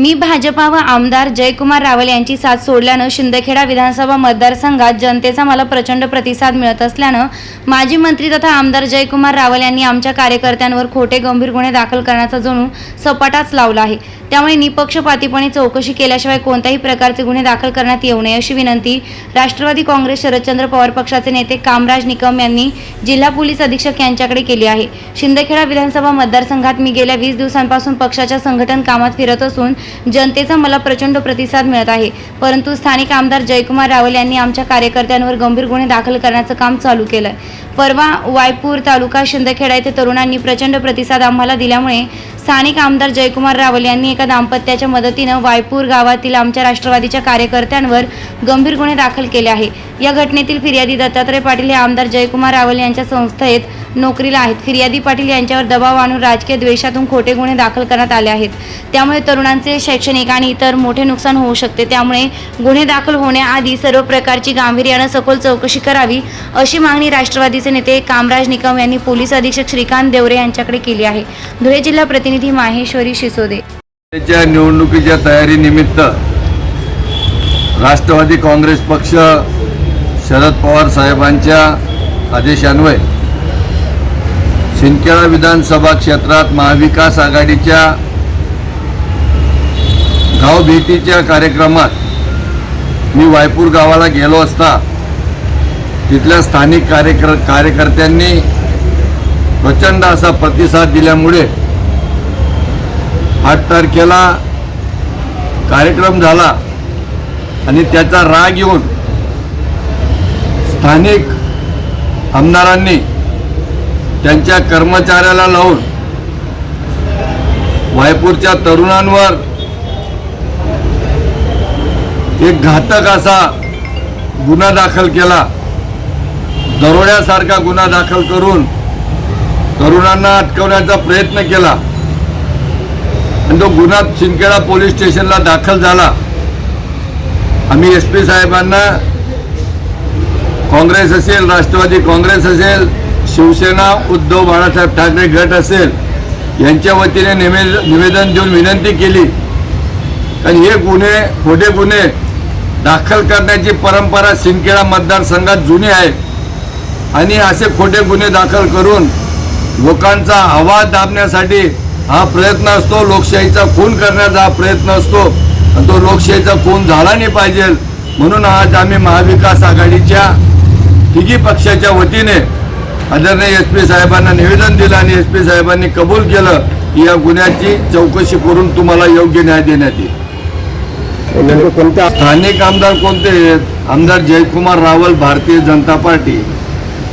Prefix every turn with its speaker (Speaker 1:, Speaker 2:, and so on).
Speaker 1: मी भाजपा व आमदार जयकुमार रावल यांची साथ सोडल्यानं शिंदखेडा विधानसभा मतदारसंघात जनतेचा मला प्रचंड प्रतिसाद मिळत असल्यानं माजी मंत्री तथा आमदार जयकुमार रावल यांनी आमच्या कार्यकर्त्यांवर खोटे गंभीर गुन्हे दाखल करण्याचा जणू सपाटाच लावला आहे. त्यामुळे निपक्षपातीपणे चौकशी केल्याशिवाय कोणत्याही प्रकारचे गुन्हे दाखल करण्यात येऊ नये अशी विनंती राष्ट्रवादी काँग्रेस शरदचंद्र पवार पक्षाचे नेते कामराज निकम यांनी जिल्हा पोलीस अधीक्षक यांच्याकडे केली आहे. शिंदखेडा विधानसभा मतदारसंघात मी गेल्या वीस दिवसांपासून पक्षाच्या संघटन कामात फिरत असून जनतेचा मला प्रचंड प्रतिसाद मिळत आहे. परंतु स्थानिक आमदार जयकुमार रावल यांनी आमच्या कार्यकर्त्यांवर गंभीर गुन्हे दाखल करण्याचं काम चालू केलंय. परवा वायपूर तालुका शिंदखेडा येथे तरुणांनी प्रचंड प्रतिसाद आम्हाला दिल्यामुळे स्थानिक आमदार जयकुमार रावल यांनी एका दाम्पत्याच्या मदतीनं वायपूर गावातील आमच्या राष्ट्रवादीच्या कार्यकर्त्यांवर गंभीर गुन्हे दाखल केले आहे. या घटनेतील फिर्यादी दत्तात्रय पाटील हे आमदार जयकुमार रावल यांच्या संस्थेत नोकरीला आहेत. फिर्यादी पाटील यांच्यावर दबाव आणून राजकीय द्वेषातून खोटे गुन्हे दाखल करण्यात आले आहेत. त्यामुळे तरुणांचे शैक्षणिक आणि इतर मोठे नुकसान होऊ शकते. त्यामुळे गुन्हे दाखल होण्याआधी सर्व प्रकारची गांभीर्यानं सखोल चौकशी करावी अशी मागणी राष्ट्रवादीचे नेते कामराज निकम यांनी पोलीस अधीक्षक श्रीकांत देवरे यांच्याकडे केली आहे. धुळे जिल्हा प्रतिनिधी माहेश्वरी शिसोदे.
Speaker 2: निवडणुकीच्या तयारीनिमित्त राष्ट्रवादी काँग्रेस पक्ष शरद पवार साहेबांच्या आदेशान्वये शिंदखेडा विधानसभा क्षेत्रात महाविकास आघाडीच्या गावभेटीच्या कार्यक्रमात मी वायपूर गावाला गेलो असता तिथल्या स्थानिक कार्यकर कार्यकर्त्यांनी प्रचंड असा प्रतिसाद दिल्यामुळे आठ तारखेला कार्यक्रम झाला आणि त्याचा राग येऊन स्थानिक आमदारांनी त्यांच्या कर्मचाऱ्याला लावून वायपूरच्या तरुणांवर एक घातक असा गुन्हा दाखल केला. दरोड्यासारखा गुन्हा दाखल करून तरुणांना अटकवण्याचा प्रयत्न केला. आणि तो गुन्हा शिंदखेडा पोलीस स्टेशनला दाखल झाला. आम्ही एस पी साहेबांना काँग्रेस असेल राष्ट्रवादी काँग्रेस असेल शिवसेना उद्धव बाळासाहेब ठाकरे गट असेल यांच्या वतीने निवे निवेदन देऊन विनंती केली. कारण हे गुन्हे खोटे गुन्हे दाखल करण्याची परंपरा सिंदखेडा मतदारसंघात जुनी आहे. आणि असे खोटे गुन्हे दाखल करून लोकांचा आवाज दाबण्यासाठी हा प्रयत्न असतो लोकशाहीचा खून करण्याचा हा प्रयत्न असतो. आणि तो लोकशाहीचा खून झाला नाही पाहिजे. म्हणून आज आम्ही महाविकास आघाडीच्या तिघी पक्षाच्या वतीने आदरणीय एस पी साहेबांना निवेदन दिलं आणि एस पी साहेबांनी कबूल केलं की या गुन्ह्याची चौकशी करून तुम्हाला योग्य न्याय देण्यात येईल.
Speaker 3: कोणत्या
Speaker 2: स्थानिक आमदार कोणते आहेत? आमदार जयकुमार रावल भारतीय जनता पार्टी.